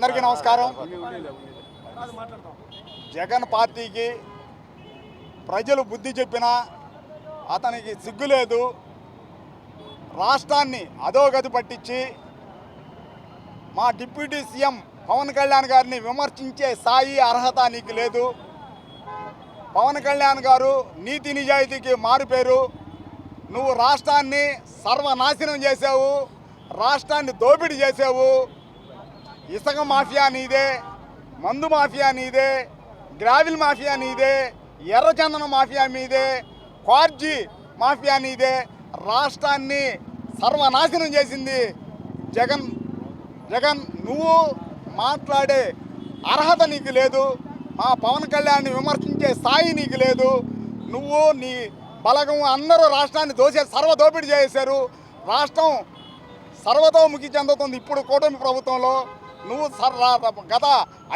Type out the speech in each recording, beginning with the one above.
అందరికీ నమస్కారం. జగన్ పార్టీకి ప్రజలు బుద్ధి చెప్పినా అతనికి సిగ్గు లేదు. రాష్ట్రాన్ని అధోగతి పట్టించి మా డిప్యూటీ సీఎం పవన్ కళ్యాణ్ గారిని విమర్శించే స్థాయి అర్హత నీకు లేదు. పవన్ కళ్యాణ్ గారు నీతి నిజాయితీకి మారుపేరు నువ్వు రాష్ట్రాన్ని సర్వనాశనం చేసావు రాష్ట్రాన్ని దోపిడీ చేసావు ఇసుక మాఫియా నీదే మందు మాఫియా నీదే గ్రావిల్ మాఫియా నీదే ఎర్రచందన మాఫియా మీదే క్వార్జీ మాఫియా నీదే రాష్ట్రాన్ని సర్వనాశనం చేసింది జగన్. జగన్ నువ్వు మాట్లాడే అర్హత నీకు లేదు మా పవన్ కళ్యాణ్ని విమర్శించే స్థాయి నీకు లేదు నువ్వు నీ బలగం అందరూ రాష్ట్రాన్ని దోసే సర్వ దోపిడీ చేశారు రాష్ట్రం సర్వతోముఖి చెందుతుంది ఇప్పుడు కూటమి ప్రభుత్వంలో. నువ్వు సర్ గత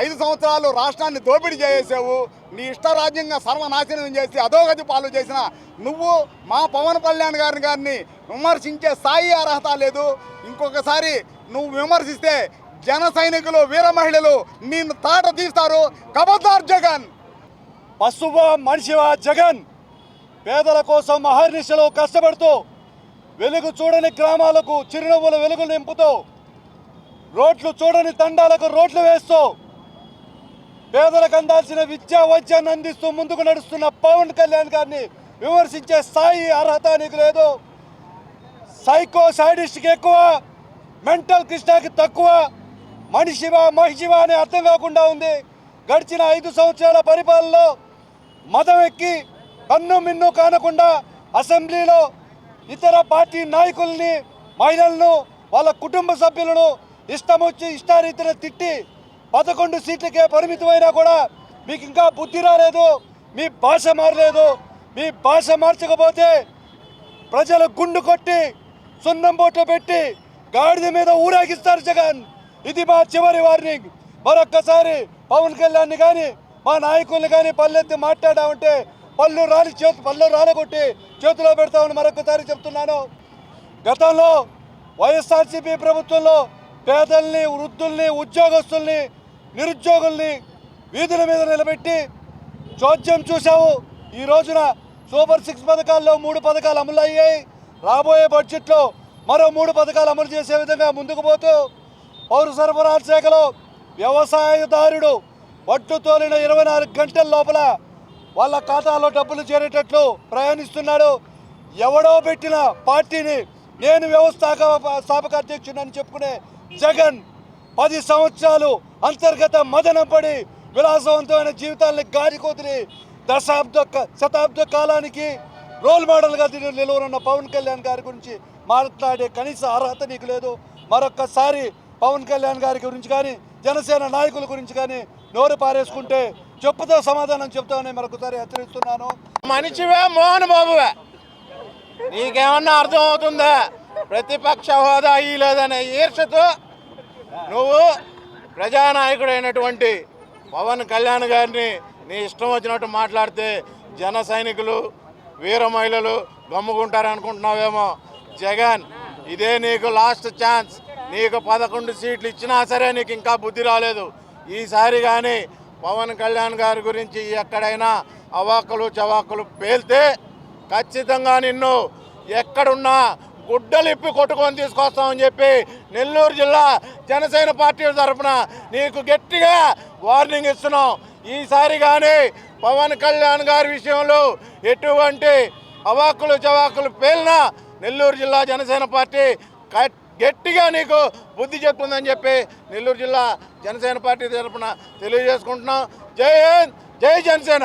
ఐదు సంవత్సరాలు రాష్ట్రాన్ని దోపిడీ చేసేసావు. నీ ఇష్టరాజ్యంగా సర్వనాశనం చేసి అధోగతి పాలు చేసిన నువ్వు మా పవన్ కళ్యాణ్ గారిని గారిని విమర్శించే స్థాయి అర్హత లేదు. ఇంకొకసారి నువ్వు విమర్శిస్తే జన సైనికులు వీర మహిళలు నిన్ను తాట తీస్తారు. కబద్దార్ జగన్! పశువ మనిషివా జగన్! పేదల కోసం అహర్నిశలో కష్టపడుతూ వెలుగు చూడని గ్రామాలకు చిరునవ్వుల వెలుగు నింపుతూ రోడ్లు చూడని తండాలకు రోడ్లు వేస్తూ పేదలకు అందాల్సిన విద్యా వైద్యాన్ని అందిస్తూ ముందుకు నడుస్తున్న పవన్ కళ్యాణ్ గారిని విమర్శించే స్థాయి అర్హత నీకు లేదు. సైకో సైడిస్ట్కి ఎక్కువ మెంటల్ కృష్ణకి తక్కువ మనిషివా మహిషివా అని అర్థం కాకుండా ఉంది. గడిచిన ఐదు సంవత్సరాల పరిపాలనలో మదం ఎక్కి కన్ను మిన్ను కానకుండా అసెంబ్లీలో ఇతర పార్టీ నాయకుల్ని మహిళలను వాళ్ళ కుటుంబ సభ్యులను ఇష్టం వచ్చి ఇష్టారీతిన తిట్టి పదకొండు సీట్లకే పరిమితమైనా కూడా మీకు ఇంకా బుద్ధి రాలేదు మీ భాష మారలేదు మీ భాష మార్చకపోతే ప్రజలు గుండు కొట్టి సున్నం బోట్లు పెట్టి గాడిద మీద ఊరేగిస్తారు జగన్. ఇది మా చివరి వార్నింగ్. మరొక్కసారి పవన్ కళ్యాణ్ కానీ మా నాయకుల్ని కానీ పల్లెత్తి మాట్లాడామంటే పళ్ళు రాలి చేతు పళ్ళు రాలగొట్టి చేతిలో పెడతామని మరొకసారి చెప్తున్నాను. గతంలో వైఎస్ఆర్సీపీ ప్రభుత్వంలో పేదల్ని వృద్ధుల్ని ఉద్యోగస్తుల్ని నిరుద్యోగుల్ని వీధుల మీద నిలబెట్టి చోద్యం చూశావు. ఈ రోజున సూపర్ సిక్స్ పథకాల్లో మూడు పథకాలు అమలు అయ్యాయి రాబోయే బడ్జెట్లో మరో మూడు పథకాలు అమలు చేసే విధంగా ముందుకు పోతూ పౌర సరఫరాల శాఖలో వ్యవసాయదారుడు వడ్లు తోలిన ఇరవై నాలుగు గంటల లోపల వాళ్ళ ఖాతాలో డబ్బులు చేరేటట్లు ప్రయాణిస్తున్నాడు. ఎవడో పెట్టిన పార్టీని నేను వ్యవస్థాపక స్థాపక అని చెప్పుకునే జగన్ పది సంవత్సరాలు అంతర్గత మదనం పడి విలాసవంతమైన జీవితాన్ని గారికొదిలి దశాబ్ద శతాబ్ద కాలానికి రోల్ మోడల్గా తిరిగి నిలువనున్న పవన్ కళ్యాణ్ గారి గురించి మాట్లాడే కనీస అర్హత నీకు లేదు. మరొక్కసారి పవన్ కళ్యాణ్ గారి గురించి కానీ జనసేన నాయకుల గురించి కానీ నోరు పారేసుకుంటే చెప్పుతో సమాధానం చెప్తామని మరొకసారి హెచ్చరిస్తున్నాను. మనిషివే మోహన్ బాబువే. నీకేమన్నా అర్థం అవుతుందా? ప్రతిపక్ష హోదా ఈ లేదనే ఈర్షతో నువ్వు ప్రజానాయకుడైనటువంటి పవన్ కళ్యాణ్ గారిని నీ ఇష్టం వచ్చినట్టు మాట్లాడితే జన సైనికులు వీర మహిళలు గమ్ముకుంటారనుకుంటున్నావేమో. జగన్ ఇదే నీకు లాస్ట్ ఛాన్స్ నీకు పదకొండు సీట్లు ఇచ్చినా సరే నీకు ఇంకా బుద్ధి రాలేదు. ఈసారి కానీ పవన్ కళ్యాణ్ గారి గురించి ఎక్కడైనా అవాకులు చవాకులు పేల్తే ఖచ్చితంగా నిన్ను ఎక్కడున్నా గుడ్డలిప్పి కొట్టుకొని తీసుకొస్తామని చెప్పి నెల్లూరు జిల్లా జనసేన పార్టీ తరఫున నీకు గట్టిగా వార్నింగ్ ఇస్తున్నాం. ఈసారి కానీ పవన్ కళ్యాణ్ గారి విషయంలో ఎటువంటి అవాకులు చవాకులు పేలినా నెల్లూరు జిల్లా జనసేన పార్టీ గట్టిగా నీకు బుద్ధి చెప్తుందని చెప్పి నెల్లూరు జిల్లా జనసేన పార్టీ తరఫున తెలియజేసుకుంటున్నాం. జై హింద్ జై జనసేన!